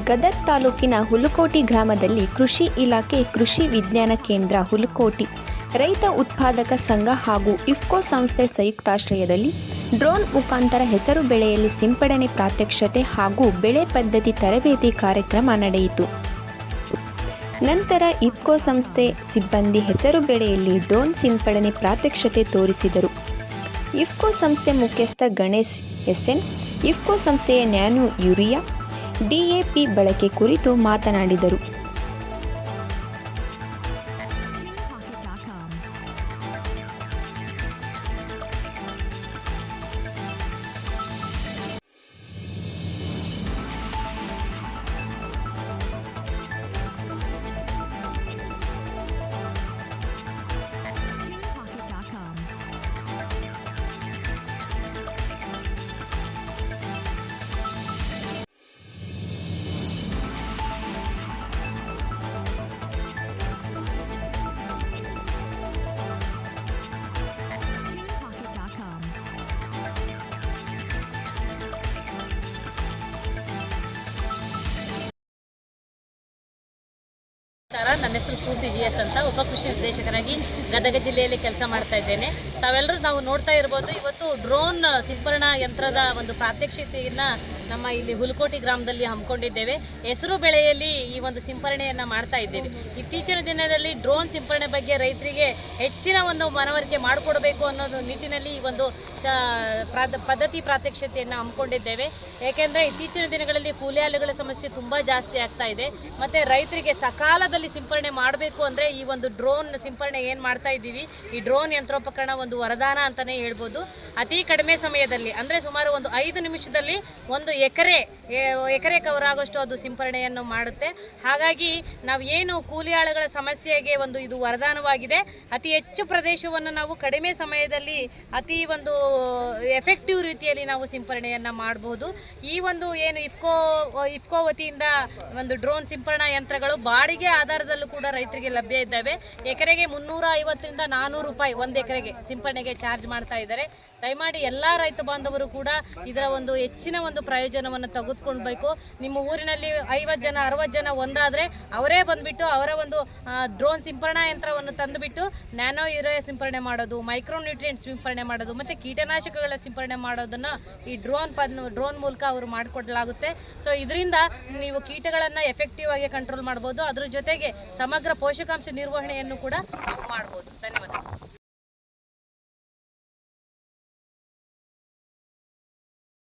ಗದಗ್ ತಾಲೂಕಿನ ಹುಲುಕೋಟಿ ಗ್ರಾಮದಲ್ಲಿ ಕೃಷಿ ಇಲಾಖೆ ಕೃಷಿ ವಿಜ್ಞಾನ ಕೇಂದ್ರ ಹುಲುಕೋಟಿ ರೈತ ಉತ್ಪಾದಕ ಸಂಘ ಹಾಗೂ ಇಫ್ಕೋ ಸಂಸ್ಥೆ ಸಂಯುಕ್ತಾಶ್ರಯದಲ್ಲಿ ಡ್ರೋನ್ ಮುಖಾಂತರ ಹೆಸರು ಬೆಳೆಯಲ್ಲಿ ಸಿಂಪಡಣೆ ಪ್ರಾತ್ಯಕ್ಷತೆ ಹಾಗೂ ಬೆಳೆ ಪದ್ಧತಿ ತರಬೇತಿ ಕಾರ್ಯಕ್ರಮ ನಡೆಯಿತು. ನಂತರ ಇಫ್ಕೋ ಸಂಸ್ಥೆ ಸಿಬ್ಬಂದಿ ಹೆಸರು ಬೆಳೆಯಲ್ಲಿ ಡ್ರೋನ್ ಸಿಂಪಡಣೆ ಪ್ರಾತ್ಯಕ್ಷತೆ ತೋರಿಸಿದರು. ಇಫ್ಕೋ ಸಂಸ್ಥೆ ಮುಖ್ಯಸ್ಥ ಗಣೇಶ್ ಎಸ್ಎನ್ ಇಫ್ಕೋ ಸಂಸ್ಥೆಯ ನ್ಯಾನು ಯೂರಿಯಾ ಡಿಎಪಿ ಬಳಕೆ ಕುರಿತು ಮಾತನಾಡಿದರು. ನಮಸ್ಕಾರ ನನ್ನ ಹೆಸರು ಸ್ಫೂರ್ತಿ ಜಿ ಎಸ್ ಅಂತ. ಉಪ ಕೃಷಿ ನಿರ್ದೇಶಕರಾಗಿ ಗದಗ ಜಿಲ್ಲೆಯಲ್ಲಿ ಕೆಲಸ ಮಾಡ್ತಾ ಇದ್ದೇನೆ. ತಾವೆಲ್ಲರೂ ನಾವು ನೋಡ್ತಾ ಇರ್ಬೋದು, ಇವತ್ತು ಡ್ರೋನ್ ಸಿಂಪರಣಾ ಯಂತ್ರದ ಒಂದು ಪ್ರಾತ್ಯಕ್ಷಿತೆಯನ್ನ ನಮ್ಮ ಇಲ್ಲಿ ಹುಲಕೋಟಿ ಗ್ರಾಮದಲ್ಲಿ ಹಮ್ಮಿಕೊಂಡಿದ್ದೇವೆ. ಹೆಸರು ಬೆಳೆಯಲ್ಲಿ ಈ ಒಂದು ಸಿಂಪರಣೆಯನ್ನು ಮಾಡ್ತಾ ಇದ್ದೇವೆ ಇತ್ತೀಚಿನ ದಿನದಲ್ಲಿ ಡ್ರೋನ್ ಸಿಂಪರಣೆ ಬಗ್ಗೆ ರೈತರಿಗೆ ಹೆಚ್ಚಿನ ಒಂದು ಮನವರಿಕೆ ಮಾಡಿಕೊಡಬೇಕು ಅನ್ನೋದು ನಿಟ್ಟಿನಲ್ಲಿ ಈ ಒಂದು ಪದ್ಧತಿ ಪ್ರಾತ್ಯಕ್ಷತೆಯನ್ನು ಹಮ್ಮಿಕೊಂಡಿದ್ದೇವೆ. ಏಕೆಂದರೆ ಇತ್ತೀಚಿನ ದಿನಗಳಲ್ಲಿ ಕೂಲಿಯಾಳುಗಳ ಸಮಸ್ಯೆ ತುಂಬ ಜಾಸ್ತಿ ಆಗ್ತಾ ಇದೆ. ಮತ್ತು ರೈತರಿಗೆ ಸಕಾಲದಲ್ಲಿ ಸಿಂಪರಣೆ ಮಾಡಬೇಕು ಅಂದರೆ ಈ ಒಂದು ಡ್ರೋನ್ ಸಿಂಪರಣೆ ಏನು ಮಾಡ್ತಾ ಇದ್ದೀವಿ? ಈ ಡ್ರೋನ್ ಯಂತ್ರೋಪಕರಣ ಒಂದು ವರದಾನ ಅಂತಲೇ ಹೇಳ್ಬೋದು. ಅತಿ ಕಡಿಮೆ ಸಮಯದಲ್ಲಿ, ಅಂದರೆ ಸುಮಾರು ಒಂದು ಐದು ನಿಮಿಷದಲ್ಲಿ ಒಂದು ಎಕರೆ ಎಕರೆ ಕವರ್ ಆಗೋಷ್ಟು ಅದು ಸಿಂಪರಣೆಯನ್ನು ಮಾಡುತ್ತೆ. ಹಾಗಾಗಿ ನಾವು ಏನು ಕೂಲಿ ಆಳುಗಳ ಸಮಸ್ಯೆಗೆ ಒಂದು ಇದು ವರದಾನವಾಗಿದೆ, ಅತಿ ಹೆಚ್ಚು ಪ್ರದೇಶವನ್ನು ನಾವು ಕಡಿಮೆ ಸಮಯದಲ್ಲಿ ಅತಿ ಒಂದು ಎಫೆಕ್ಟಿವ್ ರೀತಿಯಲ್ಲಿ ನಾವು ಸಿಂಪರಣೆಯನ್ನು ಮಾಡಬಹುದು ಈ ಒಂದು ಏನು ಇಫ್ಕೋ ಇಫ್ಕೋ ವತಿಯಿಂದ ಒಂದು ಡ್ರೋನ್ ಸಿಂಪರಣಾ ಯಂತ್ರಗಳು ಬಾಡಿಗೆ ಆಧಾರದಲ್ಲೂ ಕೂಡ ರೈತರಿಗೆ ಲಭ್ಯ ಇದ್ದಾವೆ. ಎಕರೆಗೆ ಮುನ್ನೂರ ಐವತ್ತರಿಂದ ನಾನ್ನೂರು ರೂಪಾಯಿ ಒಂದು ಎಕರೆಗೆ ಸಿಂಪರಣೆಗೆ ಚಾರ್ಜ್ ಮಾಡ್ತಾ ಇದ್ದಾರೆ. ದಯಮಾಡಿ ಎಲ್ಲ ರೈತ ಬಾಂಧವರು ಕೂಡ ಇದರ ಒಂದು ಹೆಚ್ಚಿನ ಒಂದು ಪ್ರಯೋಜನವನ್ನು ತೆಗೆದುಕೊಳ್ಬೇಕು. ನಿಮ್ಮ ಊರಿನಲ್ಲಿ ಐವತ್ತು ಜನ, ಅರವತ್ತು ಜನ ಒಂದಾದರೆ ಅವರೇ ಬಂದುಬಿಟ್ಟು ಅವರ ಒಂದು ಡ್ರೋನ್ ಸಿಂಪರಣಾ ಯಂತ್ರವನ್ನು ತಂದುಬಿಟ್ಟು ನ್ಯಾನೋ ಯೂರಿಯಾ ಸಿಂಪರಣೆ ಮಾಡೋದು ಮೈಕ್ರೋ ನ್ಯೂಟ್ರಿಯೆಂಟ್ ಸಿಂಪರಣೆ ಮಾಡೋದು, ಮತ್ತು ಕೀಟನಾಶಕಗಳ ಸಿಂಪರಣೆ ಮಾಡೋದನ್ನು ಈ ಡ್ರೋನ್ ಪದ್, ಡ್ರೋನ್ ಮೂಲಕ ಅವರು ಮಾಡಿಕೊಡಲಾಗುತ್ತೆ. ಸೊ ಇದರಿಂದ ನೀವು ಕೀಟಗಳನ್ನು ಎಫೆಕ್ಟಿವ್ ಆಗಿ ಕಂಟ್ರೋಲ್ ಮಾಡ್ಬೋದು. ಅದ್ರ ಜೊತೆಗೆ ಸಮಗ್ರ ಪೋಷಕಾಂಶ ನಿರ್ವಹಣೆಯನ್ನು ಕೂಡ ಮಾಡ್ಬೋದು.